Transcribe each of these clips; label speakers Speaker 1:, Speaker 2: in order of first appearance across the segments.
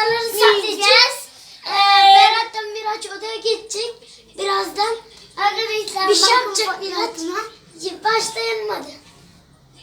Speaker 1: eşyaları saklayacağız. Ee, Berat'tan Miraç odaya gidecek. Birazdan
Speaker 2: Arkadaşlar
Speaker 1: bir şey yapacak Miraç. Başlayalım hadi.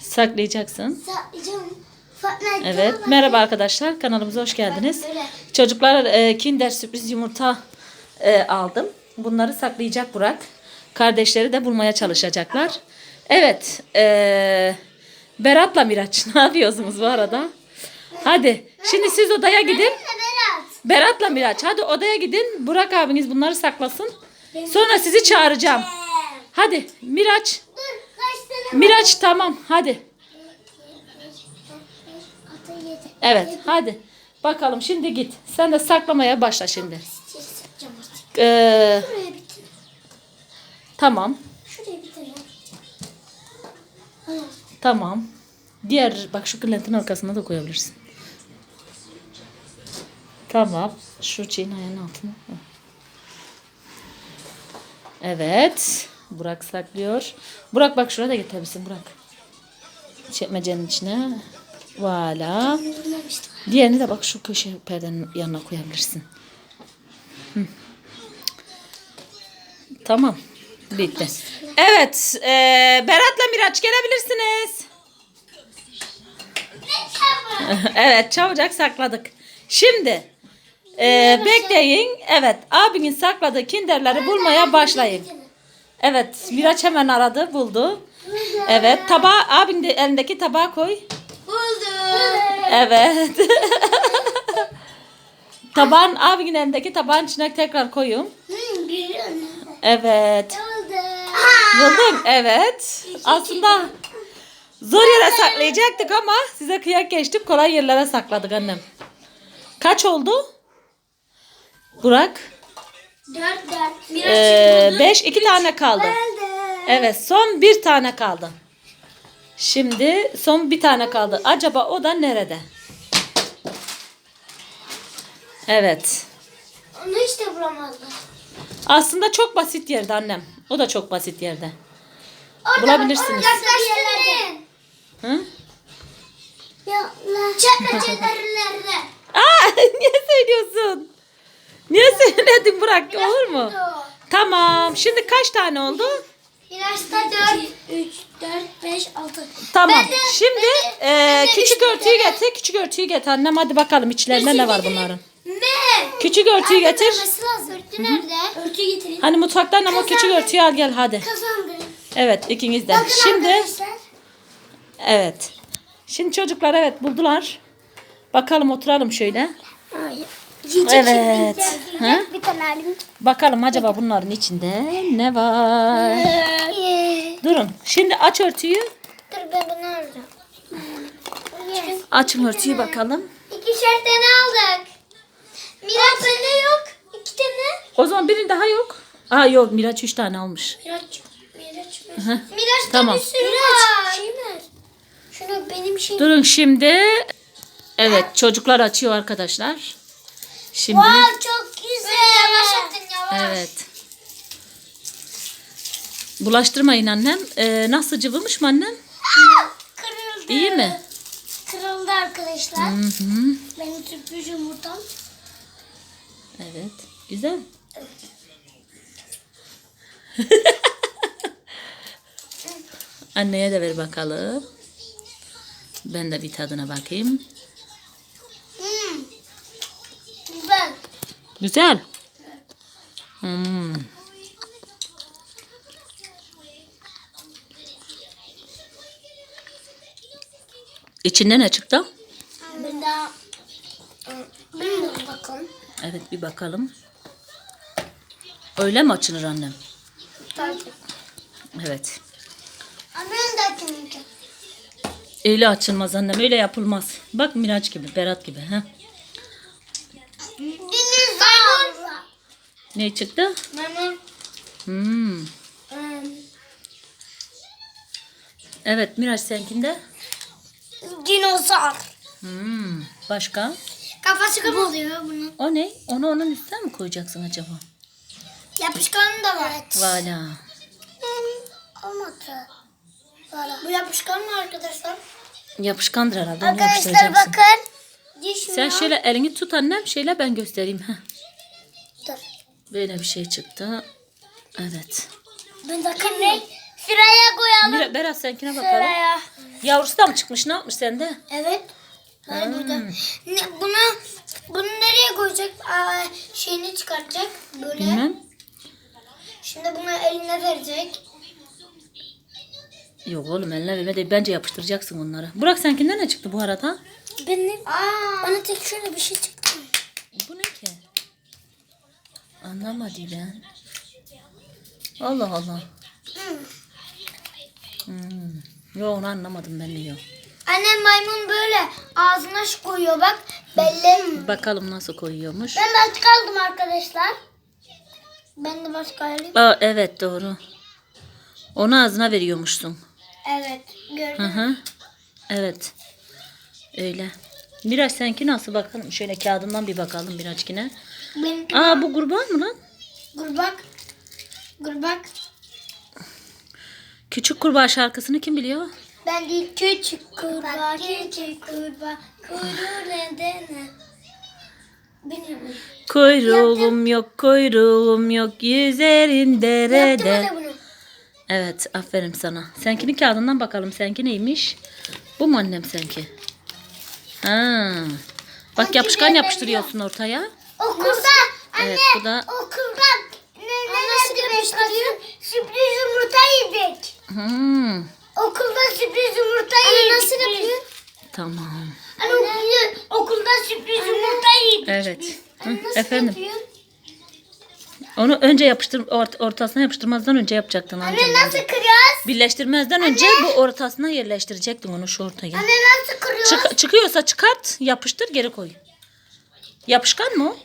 Speaker 3: Saklayacaksın.
Speaker 1: Saklayacağım.
Speaker 3: Evet. Merhaba arkadaşlar. Kanalımıza hoş geldiniz. Çocuklar e, Kinder sürpriz yumurta e, aldım. Bunları saklayacak Burak. Kardeşleri de bulmaya çalışacaklar. Evet. E, Berat'la Miraç ne yapıyorsunuz bu arada? Hadi. Şimdi siz odaya gidin.
Speaker 2: Berat.
Speaker 3: Berat'la Miraç hadi odaya gidin. Burak abiniz bunları saklasın. Sonra sizi çağıracağım. Hadi Miraç.
Speaker 2: Dur kaç tane
Speaker 3: Miraç tamam hadi. Evet hadi. Bakalım şimdi git. Sen de saklamaya başla şimdi.
Speaker 1: İçeri saklayacağım artık.
Speaker 3: Ee,
Speaker 1: Şuraya
Speaker 3: tamam.
Speaker 1: Şuraya.
Speaker 3: Tamam. Diğer bak şu kırlentin arkasına da koyabilirsin. Tamam. Şu şeyin ayağının altına. Evet. Burak saklıyor. Burak bak şuraya da getirebilirsin Burak. Çekmecenin içine. Voilà. Diğerini de bak şu köşe perdenin yanına koyabilirsin. Hı. Tamam. Bitti. Evet. eee, Berat'la Miraç gelebilirsiniz. evet çabucak sakladık. Şimdi eee, bekleyin. Evet abinin sakladığı kinderleri bulmaya başlayın. Evet Miraç hemen aradı buldu. Evet tabağı abinin de elindeki tabağı koy.
Speaker 1: Buldum.
Speaker 3: Evet. tabağın abinin elindeki tabağın içine tekrar koyun.
Speaker 1: Hmm.
Speaker 3: Evet.
Speaker 2: Oldu.
Speaker 3: Buldun. Evet. Aslında zor yere saklayacaktık ama size kıyak geçtik. Kolay yerlere sakladık annem. Kaç oldu? Burak?
Speaker 1: Dört dört.
Speaker 3: Ee, beş. iki tane kaldı. Evet. Son bir tane kaldı. Şimdi son bir tane kaldı. Acaba o da nerede? Evet.
Speaker 1: Onu hiç de bulamazlar.
Speaker 3: Aslında çok basit yerde annem. O da çok basit yerde.
Speaker 1: Orada
Speaker 3: Bulabilirsiniz.
Speaker 1: bak, orada bir yerlerde.
Speaker 3: Hı?
Speaker 1: Çekmecelerlerde.
Speaker 3: Aa, niye söylüyorsun? Niye söyledin Burak? Olur mu? Tamam. Şimdi kaç tane oldu?
Speaker 1: Miraç'ta dört. Üç, dört, beş, altı.
Speaker 3: Tamam.
Speaker 1: Ben de-
Speaker 3: Şimdi
Speaker 1: ben de-
Speaker 3: e,
Speaker 1: ben de
Speaker 3: küçük
Speaker 1: üç
Speaker 3: örtüyü
Speaker 1: tane-
Speaker 3: getir. Küçük örtüyü getir annem. Hadi bakalım içlerinde ne var bunların.
Speaker 1: Ne?
Speaker 3: Küçük örtüyü getir.
Speaker 1: Lazım. Örtü nerede? Örtü getireyim.
Speaker 3: Hani mutfaktan ama küçük
Speaker 1: Kazandım.
Speaker 3: örtüyü al gel hadi.
Speaker 1: Kazandım.
Speaker 3: Evet ikiniz de.
Speaker 1: Bakın
Speaker 3: Şimdi
Speaker 1: arkadaşlar.
Speaker 3: evet. Şimdi çocuklar evet buldular. Bakalım oturalım şöyle. Evet. Ha?
Speaker 1: Bir tane alayım.
Speaker 3: Bakalım acaba bunların içinde ne var? Durun. Şimdi aç örtüyü.
Speaker 1: Dur ben bunu alacağım.
Speaker 3: Açın örtüyü bakalım.
Speaker 1: İkişer tane aldık. Miraç bende yok. İki tane.
Speaker 3: O zaman biri daha yok. Aa yok Miraç 3 tane almış.
Speaker 1: Miraç. Miraç.
Speaker 3: Hı.
Speaker 1: Miraç
Speaker 3: Tamam.
Speaker 1: bir sürü var. Şey ver. Şunu benim şey.
Speaker 3: Durun şimdi. Evet çocuklar açıyor arkadaşlar. Şimdi
Speaker 1: Wow çok güzel. yavaş atın yavaş.
Speaker 3: evet. Bulaştırmayın annem. Ee, nasıl cıvımış mı annem?
Speaker 1: Kırıldı.
Speaker 3: İyi mi?
Speaker 1: Kırıldı arkadaşlar.
Speaker 3: Hı hı.
Speaker 1: Benim sürpriz yumurtam.
Speaker 3: Evet. Güzel. Anneye de ver bakalım. Ben de bir tadına bakayım.
Speaker 1: Hmm. Güzel.
Speaker 3: Güzel. Hmm. İçinde ne çıktı?
Speaker 1: Ben daha... Bilmiyorum bakalım.
Speaker 3: Evet bir bakalım. Öyle mi açılır annem? Evet.
Speaker 1: Annem de.
Speaker 3: Öyle açılmaz annem. Öyle yapılmaz. Bak Miraç gibi, Berat gibi. Ha? Ne çıktı?
Speaker 1: Memnun.
Speaker 3: Hmm. Evet Miraç seninkinde.
Speaker 1: Dinozor.
Speaker 3: Hmm. Başka?
Speaker 1: Kafası kapalıyor bunun.
Speaker 3: O ne? Onu onun üstüne mi koyacaksın acaba?
Speaker 1: Yapışkanı da var.
Speaker 3: Vala.
Speaker 1: Olmadı. Bu yapışkan mı arkadaşlar?
Speaker 3: Yapışkandır herhalde.
Speaker 1: Arkadaşlar bakın.
Speaker 2: Düşmüyor.
Speaker 3: Sen şöyle elini tut annem. Şöyle ben göstereyim.
Speaker 2: Dur.
Speaker 3: Böyle bir şey çıktı. Evet.
Speaker 2: Ben de ne? Sıraya koyalım.
Speaker 3: Mira, Berat seninkine bakalım.
Speaker 2: Sıraya.
Speaker 3: Yavrusu da mı çıkmış? Ne yapmış sende?
Speaker 2: Evet. Hayır burada. Ne, bunu bunu nereye koyacak? Aa, şeyini çıkartacak böyle.
Speaker 3: Bilmem.
Speaker 2: Şimdi bunu eline verecek.
Speaker 3: Yok oğlum eline verme değil. Bence yapıştıracaksın onları. Burak senkinden ne çıktı bu arada?
Speaker 2: Benim. Bana tek şöyle bir şey çıktı.
Speaker 3: Bu ne ki? Anlamadım ben. Allah Allah. Hmm. Yok onu anlamadım ben de yok.
Speaker 2: Annem maymun böyle ağzına şu koyuyor bak. Belli.
Speaker 3: Bakalım nasıl koyuyormuş.
Speaker 2: Ben başka aldım arkadaşlar. Ben de başka alayım.
Speaker 3: Aa, evet doğru. Onu ağzına veriyormuşsun.
Speaker 2: Evet.
Speaker 3: Hı
Speaker 2: Gördüm.
Speaker 3: hı. Evet. Öyle. Biraz senki nasıl bakalım? Şöyle kağıdından bir bakalım birazcık yine.
Speaker 2: Benimki
Speaker 3: Aa bu kurban mı lan?
Speaker 2: gurbak. Gurbak.
Speaker 3: Küçük kurbağa şarkısını kim biliyor?
Speaker 2: Ben değil küçük kurbağa, küçük kurbağa, kuyruğu nedene. Bilmiyorum.
Speaker 3: Kuyruğum yok, kuyruğum yok, yüzerin
Speaker 2: Yaptım
Speaker 3: derede.
Speaker 2: bunu.
Speaker 3: Evet, aferin sana. Senkinin kağıdından bakalım. Senki neymiş? Bu mu annem senki? Ha. Bak
Speaker 2: Sanki
Speaker 3: yapışkan yapıştırıyorsun ortaya.
Speaker 2: Okulda anne
Speaker 3: Evet, bu da-
Speaker 2: okulda ne ne nerede yapıştırıyor? Sürpriz yumurta yedik.
Speaker 3: Hmm.
Speaker 2: Okulda sürpriz yumurta yedik. nasıl yapıyor?
Speaker 3: Tamam.
Speaker 2: Anne, okulda, okulda sürpriz yumurta yedik.
Speaker 3: Evet. Hı,
Speaker 2: Anne nasıl
Speaker 3: efendim.
Speaker 2: yapıyor?
Speaker 3: Onu önce yapıştır ort- ortasına yapıştırmazdan önce yapacaktın
Speaker 2: Anne
Speaker 3: anneciğim.
Speaker 2: nasıl kırıyoruz?
Speaker 3: Birleştirmezden önce bu ortasına yerleştirecektin onu şu ortaya.
Speaker 2: Anne nasıl kırıyoruz?
Speaker 3: Çık- çıkıyorsa çıkart, yapıştır, geri koy. Yapışkan mı o?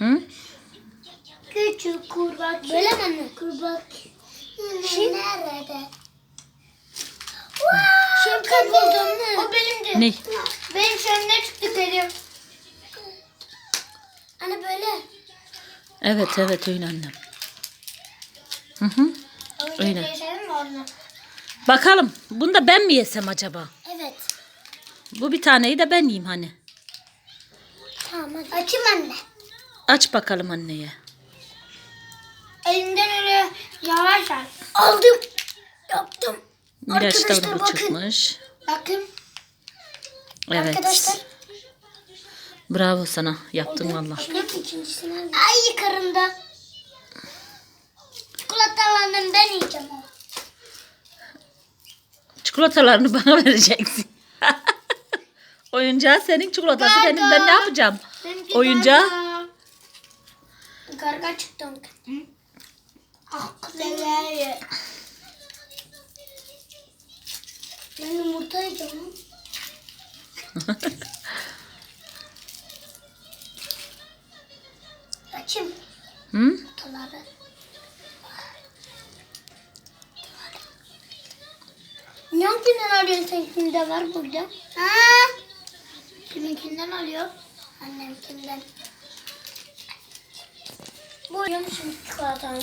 Speaker 3: Hı?
Speaker 2: Küçük kurbak. Böyle mi anne? Kurbak. Şimdi nerede? Şimdi kayboldum. O benimdi.
Speaker 3: Ne?
Speaker 2: Benim şöyle çıktı benim. Anne böyle.
Speaker 3: Evet evet öyle annem. Hı hı.
Speaker 2: Öyle.
Speaker 3: Bakalım bunu da ben mi yesem acaba?
Speaker 2: Evet.
Speaker 3: Bu bir taneyi de ben yiyeyim hani.
Speaker 2: Tamam hadi. Açayım anne.
Speaker 3: Aç bakalım anneye.
Speaker 2: Elimden öyle yavaş al. Aldım. Yaptım.
Speaker 3: Miraç'ta
Speaker 2: Arkadaşlar
Speaker 3: bu
Speaker 2: bakın.
Speaker 3: çıkmış.
Speaker 2: Bakın.
Speaker 3: Evet.
Speaker 2: Arkadaşlar.
Speaker 3: Bravo sana. Yaptın valla.
Speaker 2: Ay karımda. Çikolatalarından ben yiyeceğim o.
Speaker 3: Çikolatalarını bana vereceksin. Oyuncağı senin çikolatası benim. Ben ne yapacağım?
Speaker 2: Benimki
Speaker 3: Oyuncağı.
Speaker 2: Garga çıktı onun. Ah kızlar. Ben yumurta yiyeceğim. Açayım
Speaker 3: Hı?
Speaker 2: yumurtaları. Ne hanginden alıyorsun sen kimde var burada? Ha? Kiminkinden alıyor? Annemkinden. Yiyor musun çikolatanı?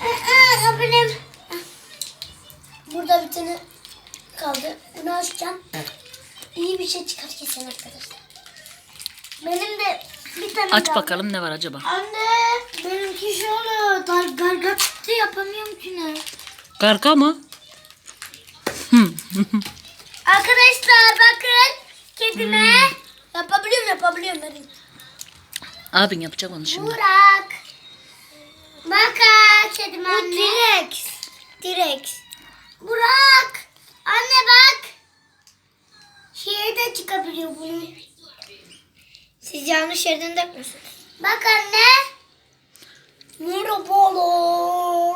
Speaker 2: Aa, benim. Burada bir tane kaldı. Bunu açacağım. İyi bir şey çıkar kesin arkadaşlar. Benim de bir tane
Speaker 3: Aç
Speaker 2: kaldı.
Speaker 3: bakalım ne var acaba?
Speaker 2: Anne benimki şöyle dar garga çıktı yapamıyorum ki ne.
Speaker 3: Garga mı?
Speaker 2: Arkadaşlar bakın kedime. Yapabiliyorum yapabiliyorum benim.
Speaker 3: Abin yapacak onu şimdi.
Speaker 2: Burak. Bak ha, kedim anne. Bu T-Rex. T-Rex. Burak. Anne bak. Şeye de çıkabiliyor bunu. Yerden dökmüyorsunuz. Bak anne. Merhabalar.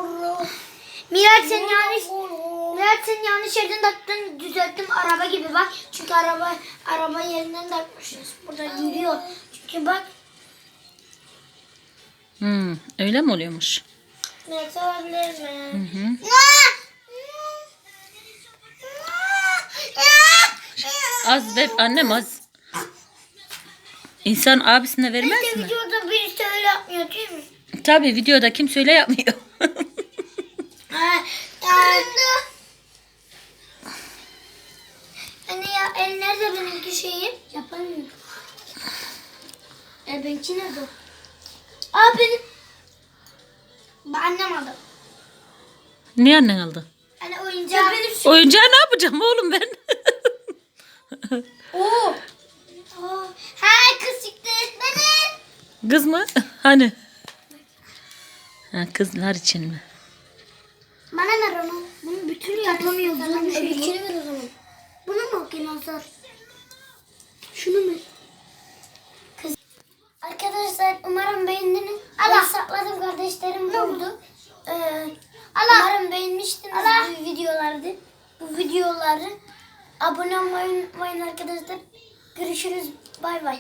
Speaker 2: Miraç sen yanlış Miraç sen yanlış yerden taktın düzelttim araba gibi bak. Çünkü araba araba yerinden takmışız. Burada yürüyor. Çünkü bak
Speaker 3: Hmm, öyle mi oluyormuş?
Speaker 2: Ne sorabilir mi?
Speaker 3: Hı hı. Az ver annem az. İnsan abisine vermez
Speaker 2: İşte
Speaker 3: mi?
Speaker 2: videoda birisi öyle yapmıyor değil mi?
Speaker 3: Tabii videoda kimse öyle yapmıyor.
Speaker 2: Kırında. Anne ya el nerede benimki şeyi.
Speaker 1: Yapamıyorum.
Speaker 2: E benimki nerede? Aa benim. Ben annem aldı.
Speaker 3: Niye annen aldı?
Speaker 2: Hani oyuncak. benim şu.
Speaker 3: Oyuncağı ne yapacağım oğlum ben?
Speaker 2: Oo. Aa, Ha kız çıktı. Benim.
Speaker 3: Kız mı? Hani? Ha, kızlar için mi?
Speaker 2: Bana ver onu. Bunu bütün yapamıyoruz. Bunu şey.
Speaker 1: Öbürkünü ver o zaman.
Speaker 2: Bunu mu dinozor? Şunu mu?
Speaker 1: Arkadaşlar umarım beğendiniz.
Speaker 2: Allah.
Speaker 1: Ben sakladım kardeşlerim buldu. Ee,
Speaker 2: Allah.
Speaker 1: umarım beğenmiştiniz
Speaker 2: Allah.
Speaker 1: bu videoları. Bu videoları. Abone olmayı unutmayın arkadaşlar. Görüşürüz. Bay bay.